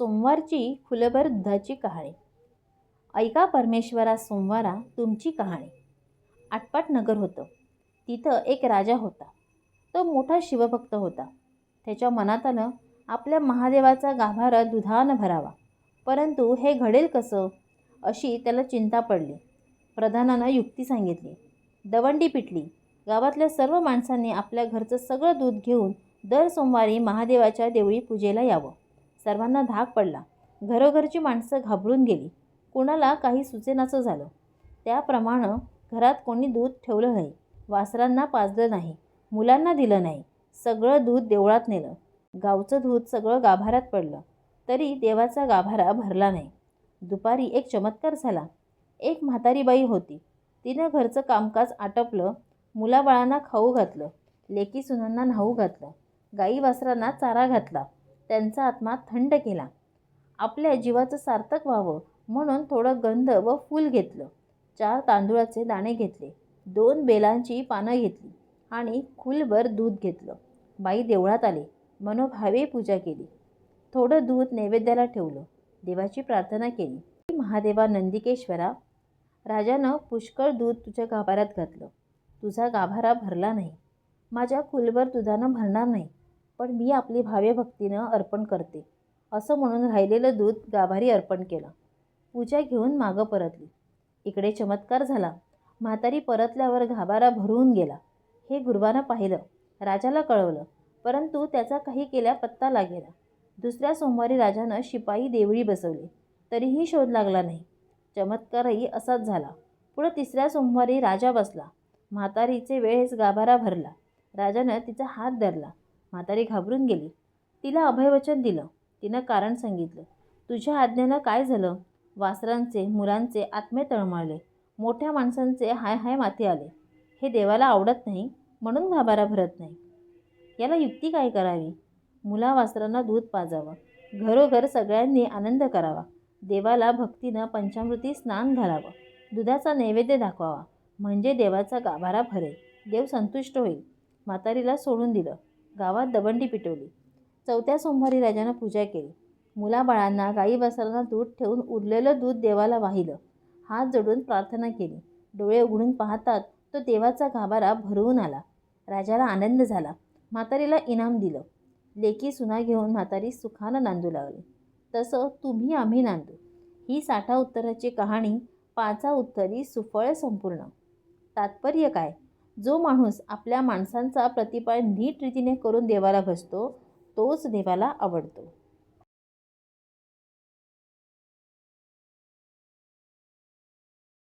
सोमवारची खुलभर दुधाची कहाणी. ऐका परमेश्वरा सोमवारा तुमची कहाणी. आटपाट नगर होतं. तिथं एक राजा होता. तो मोठा शिवभक्त होता. त्याच्या मनात आलं आपल्या महादेवाचा गाभारा दुधानं भरावा. परंतु हे घडेल कसं? अशी त्याला चिंता पडली. प्रधानानं युक्ती सांगितली. दवंडी पिटली. गावातल्या सर्व माणसांनी आपल्या घरचं सगळं दूध घेऊन दर सोमवारी महादेवाच्या देवळी पूजेला यावं. सर्वांना धाक पडला. घरोघरची माणसं घाबरून गेली. कुणाला काही सुचेनाचं झालं. त्याप्रमाणे घरात कोणी दूध ठेवलं नाही. वासरांना पाजलं नाही. मुलांना दिलं नाही. सगळं दूध देवळात नेलं. गावचं दूध सगळं गाभाऱ्यात पडलं. तरी देवाचा गाभारा भरला नाही. दुपारी एक चमत्कार झाला. एक म्हातारी बाई होती. तिनं घरचं कामकाज आटपलं. मुलाबाळांना खाऊ घातलं. लेकी सुनांना न्हाऊ घातलं. गाई वासरांना चारा घातला. त्यांचा आत्मा थंड केला. आपल्या जीवाचं सार्थक व्हावं म्हणून थोडं गंध व फूल घेतलं. चार तांदूळाचे दाणे घेतले. दोन बेलांची पानं घेतली आणि खुलभर दूध घेतलं. बाई देवळात आली. मनोभावे पूजा केली. थोडं दूध नैवेद्याला ठेवलं. देवाची प्रार्थना केली. महादेवा नंदिकेश्वरा राजानं पुष्कळ दूध तुझ्या गाभाऱ्यात घातलं. तुझा गाभारा भरला नाही. माझ्या खुलभर दुधानं भरणार नाही. पण मी आपली भाव्यभक्तीनं अर्पण करते. असं म्हणून राहिलेलं दूध गाभारी अर्पण केलं. पूजा घेऊन मागं परतली. इकडे चमत्कार झाला. म्हातारी परतल्यावर गाभारा भरून गेला. हे गुरुवानं पाहिलं. राजाला कळवलं. परंतु त्याचा काही केल्या पत्ता लागेला दुसऱ्या सोमवारी राजानं शिपाई देवळी बसवली. तरीही शोध लागला नाही. चमत्कारही असाच झाला. पुढं तिसऱ्या सोमवारी राजा बसला. म्हातारीचे वेळेस गाभारा भरला. राजानं तिचा हात धरला. म्हातारी घाबरून गेली. तिला अभयवचन दिलं. तिनं कारण सांगितलं. तुझ्या आज्ञेनं काय झालं? वासरांचे मुलांचे आत्मे तळमळले. मोठ्या माणसांचे हाय हाय माथे आले. हे देवाला आवडत नाही म्हणून गाभारा भरत नाही. याला युक्ती काय करावी? मुला वासरांना दूध पाजावं. घरोघर सगळ्यांनी आनंद करावा. देवाला भक्तीनं पंचामृती स्नान घालावं. दुधाचा नैवेद्य दाखवावा. म्हणजे देवाचा गाभारा भरेल. देव संतुष्ट होईल. म्हातारीला सोडून दिलं. गावात दबंडी पिटवली. चौथ्या सोमवारी राजानं पूजा केली. मुलाबाळांना गाई वासरांना दूध ठेवून उरलेलं दूध देवाला वाहिलं. हात जोडून प्रार्थना केली. डोळे उघडून पाहतात तो देवाचा गाभारा भरवून आला. राजाला आनंद झाला. म्हातारीला इनाम दिलं. लेकी सुना घेऊन म्हातारी सुखानं नांदू लागली. तसं तुम्ही आम्ही नांदू. ही साठा उत्तराची कहाणी पाचा उत्तरी सुफळ संपूर्ण. तात्पर्य काय? जो माणूस आपल्या माणसांचा प्रतिपाळ नीट रीतीने करून देवाला भजतो तोच देवाला आवडतो.